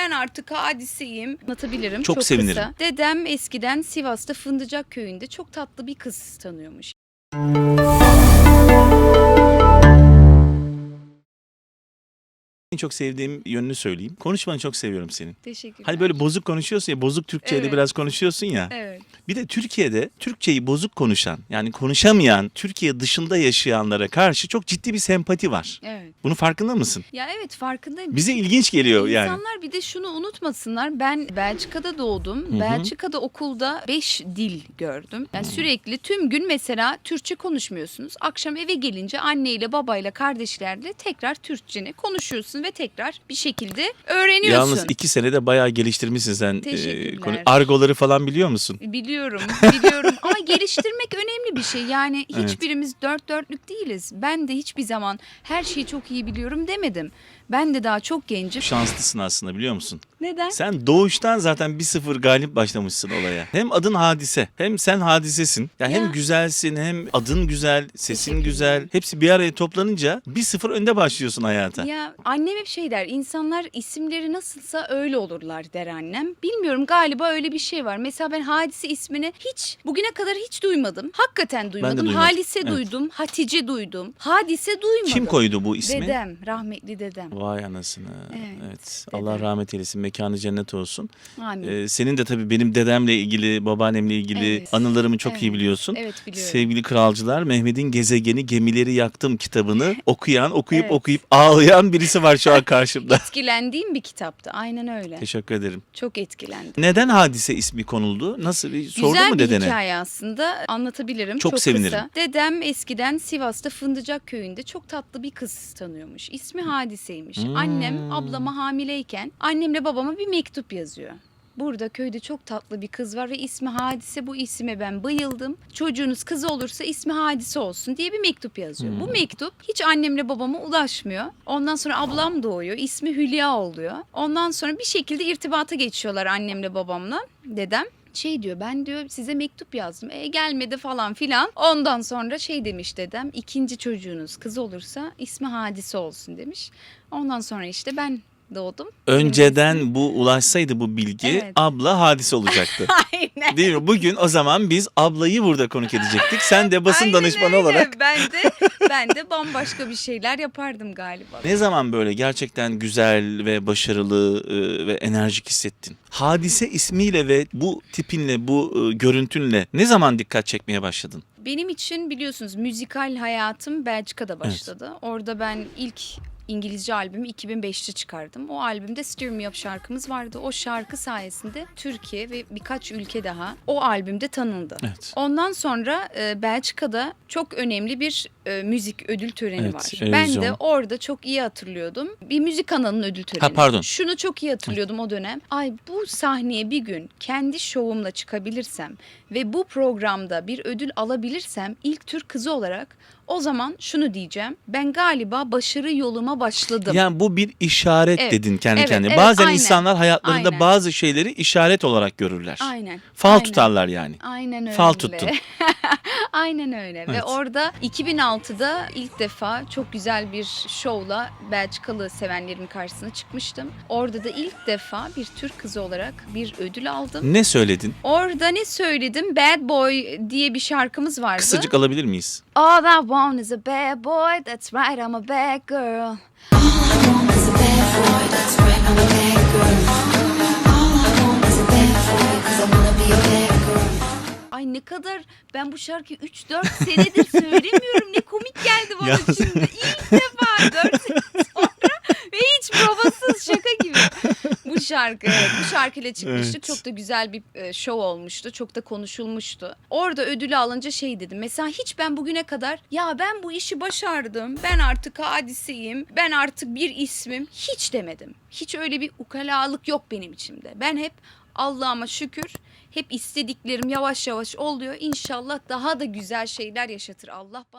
Ben artık hadiseyim. Anlatabilirim. Çok Çok, sevinirim. kısa. Dedem eskiden Sivas'ta Fındıcak köyünde çok tatlı bir kız tanıyormuş. En çok sevdiğim yönünü söyleyeyim. Konuşmanı çok seviyorum senin. Teşekkürler. Hani böyle bozuk konuşuyorsun ya, bozuk Türkçe'de Evet. biraz konuşuyorsun ya. Evet. Bir de Türkiye'de Türkçeyi bozuk konuşan, yani konuşamayan, Türkiye dışında yaşayanlara karşı çok ciddi bir sempati var. Evet. Bunun farkında mısın? Ya evet farkındayım. Bize ilginç geliyor yani. İnsanlar bir de şunu unutmasınlar. Ben Belçika'da doğdum. Belçika'da okulda 5 dil gördüm. Yani sürekli tüm gün mesela Türkçe konuşmuyorsunuz. Akşam eve gelince anneyle babayla kardeşlerle tekrar Türkçeni konuşuyorsun ve tekrar bir şekilde öğreniyorsun. Yalnız iki senede bayağı geliştirmişsin sen. e, Teşekkürler. konu- argoları falan biliyor musun? Biliyorum, biliyorum ama geliştirmek önemli bir şey. Yani hiçbirimiz dört dörtlük değiliz. Ben de hiçbir zaman her şeyi çok iyi biliyorum demedim. Ben de daha çok gencim. Şanslısın aslında biliyor musun? Neden? Sen doğuştan zaten 1-0 galip başlamışsın olaya. Hem adın hadise hem sen hadisesin. Yani Ya. hem güzelsin hem adın güzel, sesin güzel. Hepsi bir araya toplanınca 1-0 önde başlıyorsun hayata. Ya annem hep şey der, insanlar isimleri nasılsa öyle olurlar der annem. Bilmiyorum galiba öyle bir şey var. Mesela ben Hadise ismini hiç bugüne kadar hiç duymadım. Hakikaten duymadım. duymadım. Halise Evet. duydum, Hatice duydum. Hadise duymadım. Kim koydu bu ismi? Dedem, rahmetli dedem. Vay anasını. Evet. Evet, Allah rahmet eylesin. Mekanı cennet olsun. Amin. Ee, senin de tabii benim dedemle ilgili, babaannemle ilgili Evet. anılarımı çok iyi Evet. biliyorsun. evet biliyorum. Sevgili kralcılar, Mehmet'in Gezegeni Gemileri Yaktım kitabını okuyan, okuyup Evet. okuyup ağlayan birisi var şu an karşımda. Etkilendiğim bir kitaptı. Aynen öyle. Teşekkür ederim. Çok etkilendim. Neden hadise ismi konuldu? Nasıl bir Güzel mu bir dedene? hikaye aslında anlatabilirim. Çok sevinirim. Kısa. Dedem eskiden Sivas'ta Fındıcak köyünde çok tatlı bir kız tanıyormuş. İsmi Hadiseymiş. Hmm. Annem ablama hamileyken annemle babama bir mektup yazıyor. Burada köyde çok tatlı bir kız var ve ismi Hadise. Bu isme ben bayıldım. Çocuğunuz kız olursa ismi Hadise olsun diye bir mektup yazıyor. Hmm. Bu mektup hiç annemle babama ulaşmıyor. Ondan sonra ablam doğuyor. İsmi Hülya oluyor. Ondan sonra bir şekilde irtibata geçiyorlar annemle babamla. Dedem şey diyor ben diyor size mektup yazdım. E gelmedi falan filan. Ondan sonra şey demiş dedem ikinci çocuğunuz kız olursa ismi Hadise olsun demiş. Ondan sonra işte ben doğdum. Önceden bu ulaşsaydı bu bilgi Evet. abla hadise olacaktı. Aynen. Değil mi? Bugün o zaman biz ablayı burada konuk edecektik. Sen de basın Aynen danışmanı öyle. olarak. Ben de ben de bambaşka bir şeyler yapardım galiba. Ne zaman böyle gerçekten güzel ve başarılı e, ve enerjik hissettin? Hadise ismiyle ve bu tipinle, bu e, görüntünle ne zaman dikkat çekmeye başladın? Benim için biliyorsunuz müzikal hayatım Belçika'da başladı. Orada ben ilk İngilizce albümü 2005'te çıkardım. O albümde Stir Me Up şarkımız vardı. O şarkı sayesinde Türkiye ve birkaç ülke daha o albümde tanındı. Evet. Ondan sonra e, Belçika'da çok önemli bir e, müzik ödül töreni Evet, var. Eurovision. Ben de orada çok iyi hatırlıyordum. Bir müzik kanalının ödül töreni. pardon. Şunu çok iyi hatırlıyordum o dönem. Ay bu sahneye bir gün kendi şovumla çıkabilirsem ve bu programda bir ödül alabilirsem ilk Türk kızı olarak o zaman şunu diyeceğim. Ben galiba başarı yoluma başladım. Yani bu bir işaret Evet, dedin kendi evet, kendine. evet, Bazen aynen. insanlar hayatlarında Aynen. bazı şeyleri işaret olarak görürler. Aynen. Fal aynen. tutarlar yani. Aynen öyle. Fal tuttun. Aynen öyle. Ve Evet. orada 2006'da ilk defa çok güzel bir şovla Belçikalı sevenlerin karşısına çıkmıştım. Orada da ilk defa bir Türk kızı olarak bir ödül aldım. Ne söyledin? Orada ne söyledim? Bad Boy diye bir şarkımız vardı. Kısacık alabilir miyiz? All I want is a bad boy. That's right, I'm a bad girl. Ay ne kadar ben bu şarkıyı 3-4 senedir söylemiyorum. Ne komik geldi bana şimdi. İlk defa 4 sene sonra ve hiç provasız şaka gibi. Bu şarkı evet bu şarkıyla çıkmıştık. Evet. Çok da güzel bir e, şov olmuştu. Çok da konuşulmuştu. Orada ödülü alınca şey dedim. Mesela hiç ben bugüne kadar ya ben bu işi başardım. Ben artık hadiseyim. Ben artık bir ismim. Hiç demedim. Hiç öyle bir ukalalık yok benim içimde. Ben hep Allah'ıma şükür hep istediklerim yavaş yavaş oluyor. İnşallah daha da güzel şeyler yaşatır Allah bana.